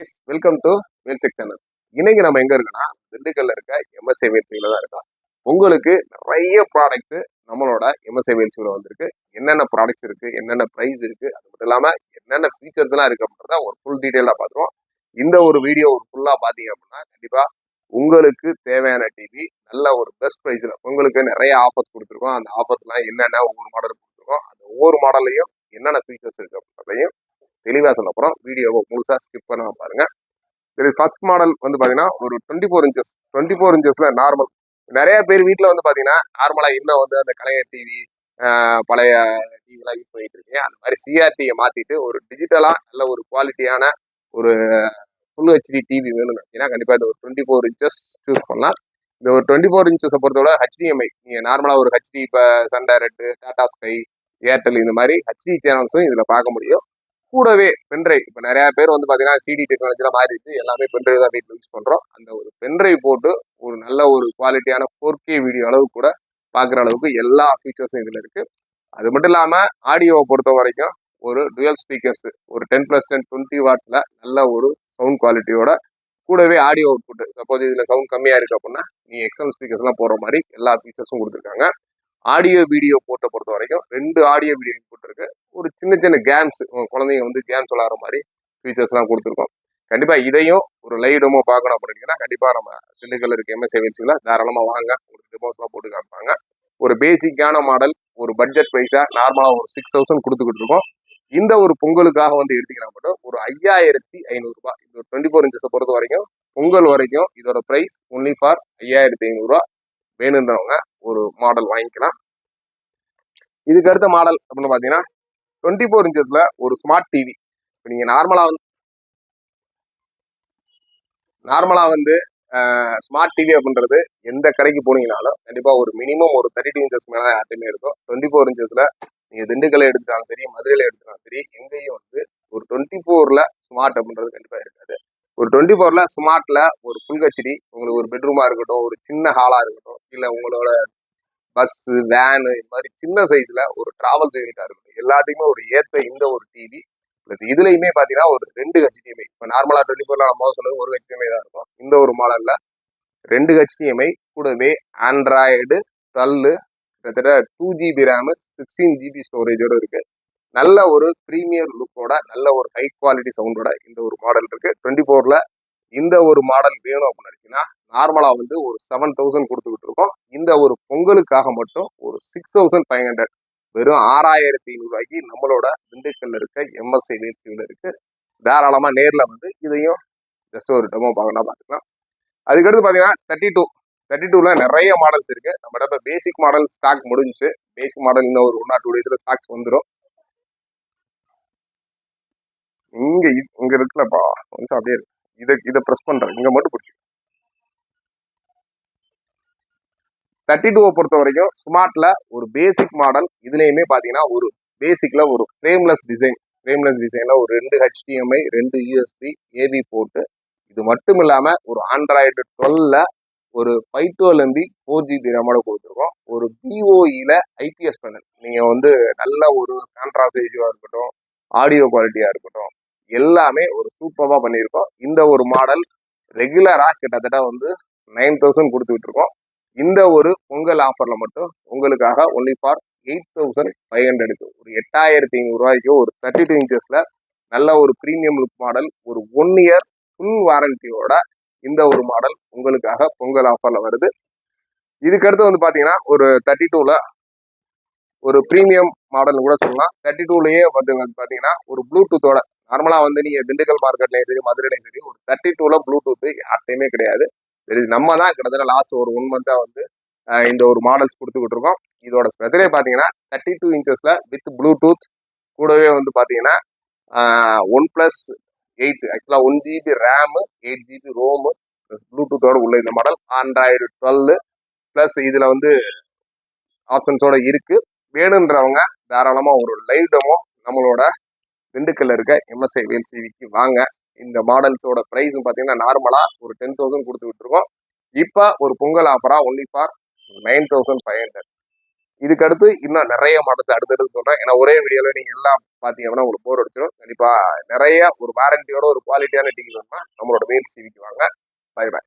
Welcome to வேல்செக் channel இன்னைக்கு நம்ம எங்க இருக்கோம்னா திண்டுக்கல்ல இருக்க எம்எஸ்ஐ வேல்சியில தான் இருக்கோம். உங்களுக்கு நிறைய ப்ராடக்ட்ஸ் நம்மளோட எம்எஸ்ஐ வேல்சியில வந்திருக்கு. என்னென்ன ப்ராடக்ட்ஸ் இருக்கு என்னென்ன ப்ரைஸ் இருக்கு அது மட்டும் இல்லாம என்னென்ன ஃபீச்சர்ஸ் எல்லாம் இருக்கு அப்படின்றத ஒரு ஃபுல் டீட்டெயிலா பார்த்துருவோம். இந்த ஒரு வீடியோ ஒரு ஃபுல்லா பாத்தீங்க அப்படின்னா கண்டிப்பா உங்களுக்கு தேவையான டிவி நல்ல ஒரு பெஸ்ட் ப்ரைஸ்ல உங்களுக்கு நிறைய ஆஃபர்ஸ் கொடுத்துருக்கோம். அந்த ஆஃபர்ஸ்லாம் என்னென்ன ஒவ்வொரு மாடல் கொடுத்துருக்கோம். அந்த ஒவ்வொரு மாடல்லையும் என்னென்ன ஃபீச்சர்ஸ் இருக்கு அப்படின்றதையும் தெளிவாக சொல்ல போகிறோம் வீடியோவை முழுசாக ஸ்கிப் பண்ண பாருங்க. இது ஃபர்ஸ்ட் மாடல் வந்து பார்த்தீங்கன்னா ஒரு twenty four inches twenty four இன்ச்சஸில் normal நிறைய பேர் வீட்டில் வந்து பார்த்தீங்கன்னா நார்மலாக இன்னும் வந்து அந்த கலைஞர் டிவி பழைய டிவிலாம் யூஸ் பண்ணிட்டு இருக்கீங்க. அந்த மாதிரி சிஆர்டியை மாற்றிட்டு ஒரு டிஜிட்டலாக நல்ல ஒரு குவாலிட்டியான ஒரு ஃபுல் ஹெச்டி டிவி வேணும்னு நினச்சிங்கன்னா கண்டிப்பாக இந்த ஒரு டுவெண்ட்டி ஃபோர் இன்ச்சஸ் சூஸ் பண்ணலாம். இந்த ஒரு டுவெண்ட்டி ஃபோர் இன்ச்சஸை பொறுத்தவரை ஹெச்டிஎம்ஐ நீங்கள் நார்மலாக ஒரு ஹெச்டி இப்போ Sun Direct Tata Sky Airtel இந்த மாதிரி ஹெச்டி சேனல்ஸும் இதில் பார்க்க முடியும். கூடவே பென்ட்ரைவ் இப்போ நிறைய பேர் வந்து பார்த்தீங்கன்னா சிடி டெக்னாலஜிலாம் மாறிடுச்சு. எல்லாமே பென்ட்ரைவ் தான் வீட்டில் யூஸ் பண்ணுறோம் அந்த ஒரு பென்ட்ரைவ் போட்டு ஒரு நல்ல ஒரு குவாலிட்டியான ஃபோர் கே வீடியோ அளவு கூட பார்க்குற அளவுக்கு எல்லா ஃபீச்சர்ஸும் இதில் இருக்குது அது மட்டும் இல்லாமல் ஆடியோவை பொறுத்த வரைக்கும் ஒரு டுவெல் ஸ்பீக்கர்ஸ் ஒரு டென் ப்ளஸ் டென் டுவெண்ட்டி வாட்டில் நல்ல ஒரு சவுண்ட் குவாலிட்டியோட கூடவே ஆடியோ அவுட்புட் சப்போஸ் இதில் சவுண்ட் கம்மியாக இருக்குது அப்படின்னா நீ எக்ஸ்டர்னல் ஸ்பீக்கர்ஸ்லாம் போடுற மாதிரி எல்லா ஃபீச்சர்ஸும் கொடுத்துருக்காங்க. ஆடியோ வீடியோ போட்டை பொறுத்த வரைக்கும் ரெண்டு ஆடியோ வீடியோ இன்புட் இருக்குது ஒரு சின்ன சின்ன கேம்ஸ் குழந்தைங்க வந்து கேம்ஸ் விளாட்ற மாதிரி ஃபீச்சர்ஸ்லாம் கொடுத்துருக்கோம். கண்டிப்பாக இதையும் ஒரு லைவ் டெமோ பார்க்கணும் அப்படின்னா கண்டிப்பாக நம்ம திண்டுக்கல் இருக்க எம்எஸ்ஐ வச்சுல தாராளமாக வாங்க. உங்களுக்கு டெமோஸ்லாம் போட்டு காமிப்பாங்க. ஒரு பேசிக்கான மாடல் ஒரு பட்ஜெட் ப்ரைஸாக நார்மலாக ஒரு சிக்ஸ் தௌசண்ட் கொடுத்துக்கிட்டு இருக்கோம். இந்த ஒரு பொங்கலுக்காக வந்து எடுத்தீங்கன்னா மட்டும் ஒரு ஐயாயிரத்தி ஐநூறுரூபா இந்த ஒரு டுவெண்ட்டி ஃபோர் இன்ச்சஸை பொறுத்த வரைக்கும் பொங்கல் வரைக்கும் இதோட ப்ரைஸ் ஒன்லி ஃபார் ஐயாயிரத்தி ஐநூறுரூவா வேணுன்றவங்க ஒரு மாடல் வாங்கிக்கலாம். இதுக்கு அடுத்த மாடல் அப்படின்னு பார்த்தீங்கன்னா டுவெண்ட்டி ஃபோர் இன்ச்சஸில் ஒரு ஸ்மார்ட் டிவி இப்போ நீங்கள் நார்மலாக வந்து நார்மலாக வந்து ஸ்மார்ட் டிவி அப்படின்றது எந்த கடைக்கு போனீங்கனாலும் கண்டிப்பாக ஒரு மினிமம் ஒரு தேர்ட்டி டூ இன்ச்சஸ் மேலே யார்ட்டுமே இருக்கும். டுவெண்ட்டி ஃபோர் இன்ச்சஸில் நீங்கள் திண்டுக்கல்ல எடுத்துட்டாலும் சரி மதுரையில் எடுத்துட்டாலும் சரி எங்கேயும் வந்து ஒரு டுவெண்ட்டி ஃபோரில் ஸ்மார்ட் அப்படின்றது கண்டிப்பாக இருக்காது. ஒரு டுவெண்ட்டி ஃபோரில் ஸ்மார்ட்டில் ஒரு ஃபுல் உங்களுக்கு ஒரு பெட்ரூமாக இருக்கட்டும் ஒரு சின்ன ஹாலாக இருக்கட்டும் இல்லை உங்களோட பஸ்ஸு வேனு இது மாதிரி சின்ன சைஸில் ஒரு ட்ராவல் யூனிட்டாக இருக்கும் எல்லாத்தையுமே ஒரு ஏற்ற இந்த ஒரு டிவி ப்ளஸ் இதுலையுமே பார்த்தீங்கன்னா ஒரு ரெண்டு ஹெச்டிஎம்ஐ இப்போ நார்மலாக டுவெண்ட்டி ஃபோரில் நம்ம சொன்னது ஒரு ஹெச்டிஎம்ஐ தான் இருக்கும். இந்த ஒரு மாடலில் ரெண்டு ஹெச்டிஎம்ஐ கூடவே ஆண்ட்ராய்டு டுவெல்லு கிட்டத்தட்ட two GB RAM sixteen GB ஸ்டோரேஜோட இருக்கு. நல்ல ஒரு ப்ரீமியர் லுக்கோட நல்ல ஒரு ஹை குவாலிட்டி சவுண்டோட இந்த ஒரு மாடல் இருக்கு. டுவெண்ட்டி ஃபோரில் இந்த ஒரு மாடல் வேணும் அப்படின்னு நினச்சிங்கன்னா நார்மலாக வந்து ஒரு செவன் தௌசண்ட் கொடுத்துக்கிட்டு இருக்கோம். இந்த ஒரு பொங்கலுக்காக மட்டும் ஒரு சிக்ஸ் தௌசண்ட் ஃபைவ் ஹண்ட்ரட் வெறும் ஆறாயிரத்தி ஐநூறுரூவாய்க்கு நம்மளோட திண்டுக்கல்ல இருக்க எம்எஸ்ஐ வேட்சியில் இருக்கு. தாராளமாக நேரில் வந்து இதையும் ஜஸ்ட் ஒரு டெமோ பார்க்கணும் பார்த்துக்கலாம். அதுக்கடுத்து பார்த்தீங்கன்னா தேர்ட்டி டூ தேர்ட்டி டூவில் நிறைய மாடல்ஸ் இருக்கு. நம்ம இப்போ பேசிக் மாடல் ஸ்டாக் முடிஞ்சு பேசிக் மாடல் இன்னும் ஒரு ஒன் ஆர் டூ டேஸில் ஸ்டாக்ஸ் வந்துடும் இங்கே இங்கே இருக்குல்லப்பா. கொஞ்சம் அப்படியே இருக்கு இதை இதை ப்ரெஸ் பண்ணுறேன் இங்கே மட்டும் பிடிச்சி தேர்ட்டி டூவை பொறுத்த வரைக்கும் ஸ்மார்ட்ல ஒரு பேசிக் மாடல் இதுலேயுமே பார்த்தீங்கன்னா ஒரு பேசிக்ல ஒரு ஃப்ரேம்லெஸ் டிசைன் ஃப்ரேம்லெஸ் டிசைன்ல ஒரு ரெண்டு ஹெச்டிஎம்ஐ ரெண்டு யூஎஸ்பி ஏபி போட்டு இது மட்டும் இல்லாமல் ஒரு ஆண்ட்ராய்டு டுவெல்ல ஒரு five twelve MB four GB ரேமோட கொடுத்துருக்கோம். ஒரு பிஓஇல ஐபிஎஸ் பேனல் நீங்கள் வந்து நல்ல ஒரு கான்ட்ராஸ்ட் ரேஷியோவாக இருக்கட்டும் ஆடியோ குவாலிட்டியாக இருக்கட்டும் எல்லாமே ஒரு சூப்பராக பண்ணியிருக்கோம். இந்த ஒரு மாடல் ரெகுலராக கிட்டத்தட்ட வந்து நைன் தௌசண்ட் கொடுத்துக்கிட்டு இருக்கோம் இந்த ஒரு பொங்கல் ஆஃபரில் மட்டும் உங்களுக்காக only for eight thousand five ஹண்ட்ரடுக்கு ஒரு எட்டாயிரத்தி ஐநூறுரூவாய்க்கு ஒரு தேர்ட்டி டூ இன்ச்சஸில் நல்ல ஒரு ப்ரீமியம் லுக் மாடல் ஒரு ஒன் இயர் ஃபுல் வாரண்டியோட இந்த ஒரு மாடல் உங்களுக்காக பொங்கல் ஆஃபரில் வருது. இதுக்கடுத்து வந்து பார்த்தீங்கன்னா ஒரு தேர்ட்டி டூவில் ஒரு ப்ரீமியம் மாடல் கூட சொல்லலாம். தேர்ட்டி டூலேயே வந்து பார்த்தீங்கன்னா ஒரு ப்ளூடூத்தோட நார்மலாக வந்து நீங்கள் திண்டுக்கல் மார்க்கெட்லேயும் சரி மதுரையிலையும் சரி ஒரு தேர்ட்டி டூவில் ப்ளூடூத் யார்ட்டையுமே கிடையாது. சரி நம்ம தான் கிட்டத்தட்ட லாஸ்ட் ஒரு ஒன் மந்த்தாக வந்து இந்த ஒரு மாடல்ஸ் கொடுத்துக்கிட்டு இருக்கோம் இதோட ஸ்பெஷலே பார்த்தீங்கன்னா தேர்ட்டி டூ இன்ச்சஸில் வித் ப்ளூடூத் கூடவே வந்து பார்த்தீங்கன்னா ஒன் ப்ளஸ் எயிட் ஆக்சுவலாக one GB RAM eight GB ROM ப்ளூடூத்தோட உள்ள இந்த மாடல் ஆண்ட்ராய்டு டுவெல் ப்ளஸ் இதில் வந்து ஆப்ஷன்ஸோட இருக்குது வேணுன்றவங்க தாராளமாக ஒரு லைவ் டெமோ நம்மளோட திண்டுக்கல்ல இருக்க எம்எஸ்ஐ வேல்சிவிக்கு வாங்க. இந்த மாடல்ஸோட ப்ரைஸ் பார்த்தீங்கன்னா நார்மலாக ஒரு டென் தௌசண்ட் கொடுத்து விட்டுருக்கோம். இப்போ ஒரு Pongal ஆஃபராக only for nine thousand five hundred இதுக்கு அடுத்து இன்னும் நிறைய மாடல்ஸ் அடுத்தடுத்து சொல்கிறேன் ஏன்னா ஒரே வீடியோவில் நீங்கள் எல்லாம் பாத்தீங்கன்னா உங்களுக்கு போர் அடிச்சிடும் கண்டிப்பாக நிறைய ஒரு வாரண்டியோட ஒரு குவாலிட்டியான டிவி வேணும்னா நம்மளோட மெயில் சிவிக்கு வாங்க. By by